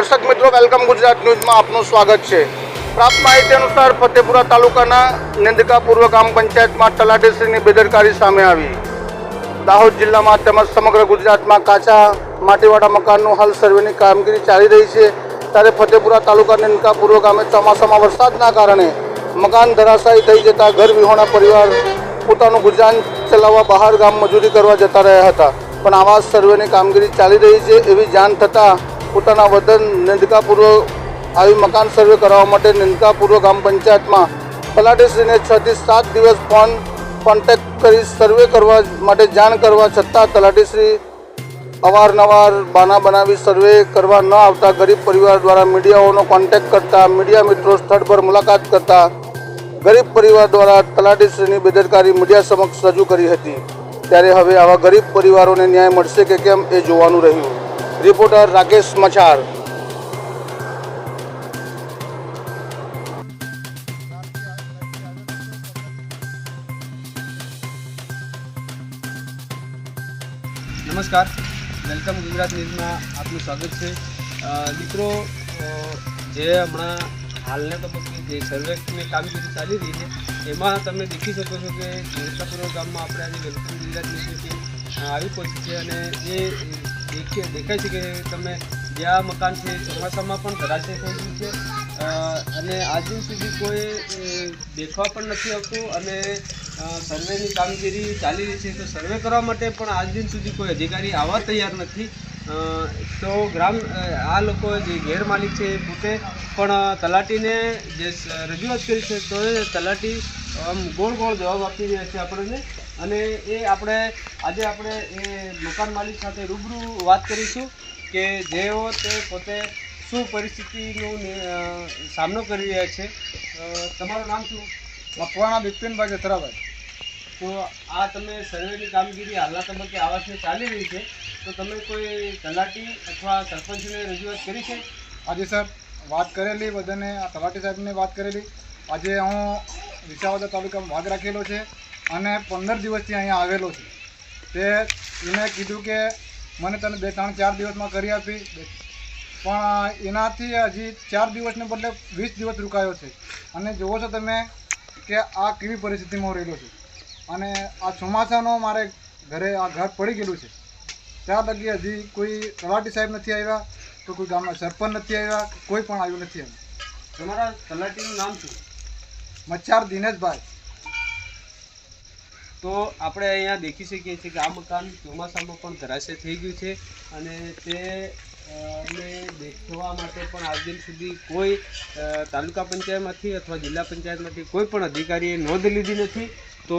દર્શક મિત્રો, વેલકમ ગુજરાત ન્યૂઝમાં આપનું સ્વાગત છે. પ્રાપ્ત માહિતી અનુસાર ફતેપુરા તાલુકાના નિંદકા પૂર્વ ગ્રામ પંચાયતમાં તલાટીશ્રીની બેદરકારી સામે આવી. દાહોદ જિલ્લામાં તેમજ સમગ્ર ગુજરાતમાં કાચા માટીવાળા મકાનનું હાલ સર્વેની કામગીરી ચાલી રહી છે. ત્યારે ફતેપુરા તાલુકા નિંદકા પૂર્વ ગામે ચોમાસામાં વરસાદના કારણે મકાન ધરાશાયી થઈ જતા ઘર વિહોણા પરિવાર પોતાનું ગુજરાન ચલાવવા બહાર ગામ મજૂરી કરવા જતા રહ્યા હતા. પણ આવા સર્વેની કામગીરી ચાલી રહી છે એવી જાણ થતાં પોતાના વતન નિંદકાપૂર્વ આવી મકાન સર્વે કરવા માટે નિંદકાપૂર્વ ગ્રામ પંચાયતમાં તલાટીશ્રીને છ થી સાત દિવસ ફોન કોન્ટેક્ટ કરી સર્વે કરવા માટે જાણ કરવા છતાં તલાટીશ્રી અવારનવાર બાના બનાવી સર્વે કરવા ન આવતા ગરીબ પરિવાર દ્વારા મીડિયાઓનો કોન્ટેક્ટ કરતા, મીડિયા મિત્રો સ્થળ પર મુલાકાત કરતા ગરીબ પરિવાર દ્વારા તલાટીશ્રીની બેદરકારી મીડિયા સમક્ષ રજૂ કરી હતી. ત્યારે હવે આવા ગરીબ પરિવારોને ન્યાય મળશે કે કેમ એ જોવાનું રહ્યું. રિપોર્ટર રાકેશ મછાર નમસ્કાર. વેલકમ ગુજરાત ન્યૂઝમાં આપનું સ્વાગત છે. મિત્રો જે હમણાં હાલના તબક્કે જે સર્વેની કામગીરી ચાલી રહી છે, એમાં તમે દેખી શકો છો કે દેવતાપુર ગામમાં આપણે આજે વેલકમ ગુજરાત ન્યૂઝની ટીમ આવી પહોંચી છે અને એ દેખી દેખાય છે કે તમે જે આ મકાન છે, ચોમાસામાં પણ ધરાશય થઈ ગયું છે. અને આજ સુધી કોઈ દેખવા પણ નથી આવતું અને સર્વેની કામગીરી ચાલી રહી છે. તો સર્વે કરવા માટે પણ આજ દિન સુધી કોઈ અધિકારી આવવા તૈયાર નથી. તો ગ્રામ આ લોકો જે ગેરમાલિક છે એ પોતે પણ તલાટીને જે રજૂઆત કરી છે, તો તલાટી આમ ગોળ ગોળ જવાબ આપી રહ્યા છે આપણને. અને એ આપણે આજે આપણે એ મકાન માલિક સાથે રૂબરૂ વાત કરીશું કે જેઓ તે પોતે શું પરિસ્થિતિનું સામનો કરી રહ્યા છે. તમારું નામ શું? મકવાણા બિપિનભાઈ જથરાભાઈ. તો આ તમે સર્વેની કામગીરી હાલના તબક્કે આવાસને ચાલી રહી છે. તો તમે કોઈ તલાટી અથવા સરપંચને રજૂઆત કરી છે? આજે સર વાત કરેલી બધાને આ તલાટી સાહેબને વાત કરેલી. આજે હું વિસાવદર તાલુકામાં ભાગ રાખેલો છે. અને પંદર દિવસથી અહીંયા આવેલો છે. તે એને કીધું કે મને તને બે ત્રણ ચાર દિવસમાં કરી આપી પણ એનાથી હજી ચાર દિવસને બદલે વીસ દિવસ રોકાયો છે. અને જુઓ છો તમે કે આ કેવી પરિસ્થિતિમાં રહેલો છું. અને આ ચોમાસાનો મારે ઘરે આ ઘર પડી ગયેલું છે. ત્યાં લગી હજી કોઈ તલાટી સાહેબ નથી આવ્યા તો કોઈ ગામના સરપંચ નથી આવ્યા કોઈ પણ આવ્યું નથી એમ. તમારા તલાટીનું નામ શું? મચ્છાર દિનેશભાઈ. તો આપણે અહીંયા દેખી શકીએ છીએ કે આ મકાન ચોમાસામાં પણ ધરાશય થઈ ગયું છે અને તે અ, દેખવા માટે પણ આજ દિન સુધી કોઈ તાલુકા પંચાયતમાંથી અથવા જિલ્લા પંચાયતમાંથી કોઈ પણ અધિકારીએ નોંધ લીધી નથી. તો